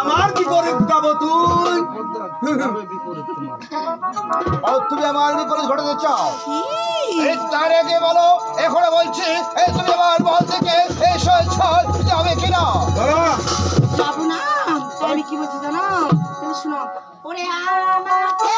আমার কি করে? ফুটাবো তুই। তুমি আমার বিপরীত ঘটাতে চাও? তার আগে বলো এখনও বলছি তুমি আমার বল থেকে এই সহজ যাবে কিনা? যাব না আমি কি বলছি জানো? তুমি শোনো ওরে আমাকে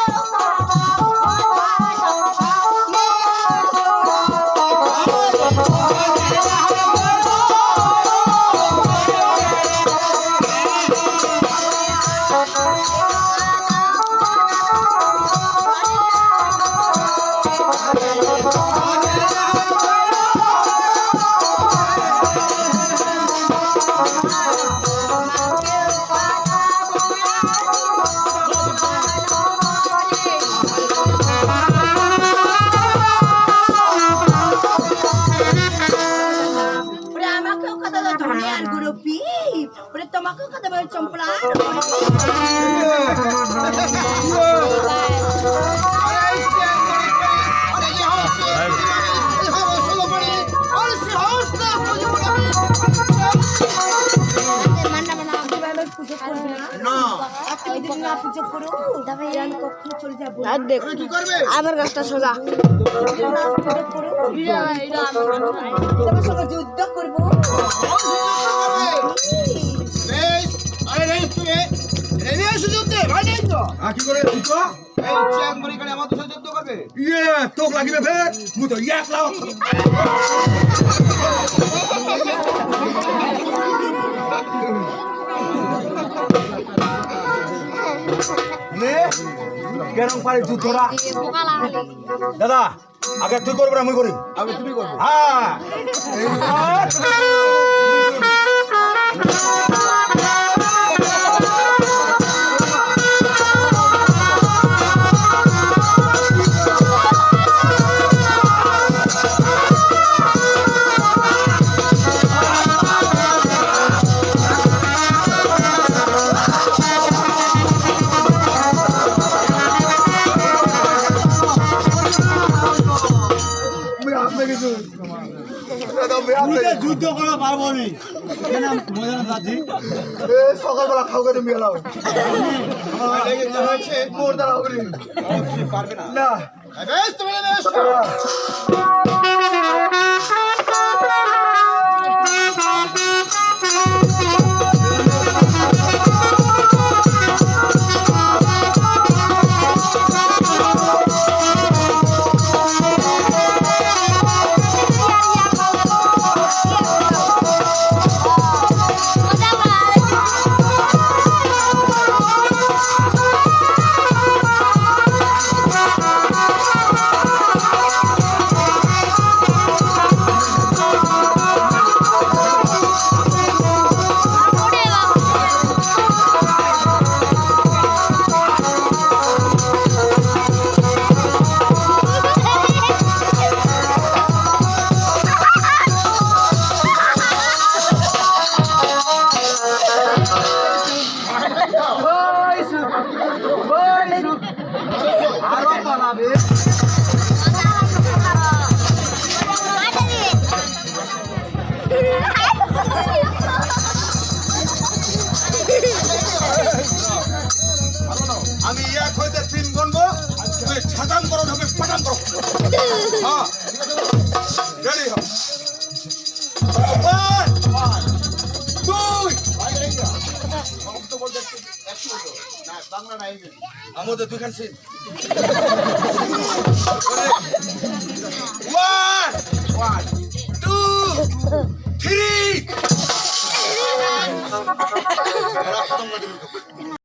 না। তুমি কি করবে আমার গাছটা সোজা যুদ্ধ করব কি করে? এই আমার করবে। ইয়ে তোক লাগিবে ফের। মু তো ইয়াক লাও নে। কেরম পারে যুদ্ধরা দাদা আগে তুই করবি না মুই করি। আগে তুমি করবে। হ্যাঁ। যুদ্ধ করা পারব যাচ্ছি সকালবেলা খাও মোর দ্বারা পারবে না। না বেশ তুমি হ্যাঁ রেডি দুই আমাদের দুইখান scene one one two three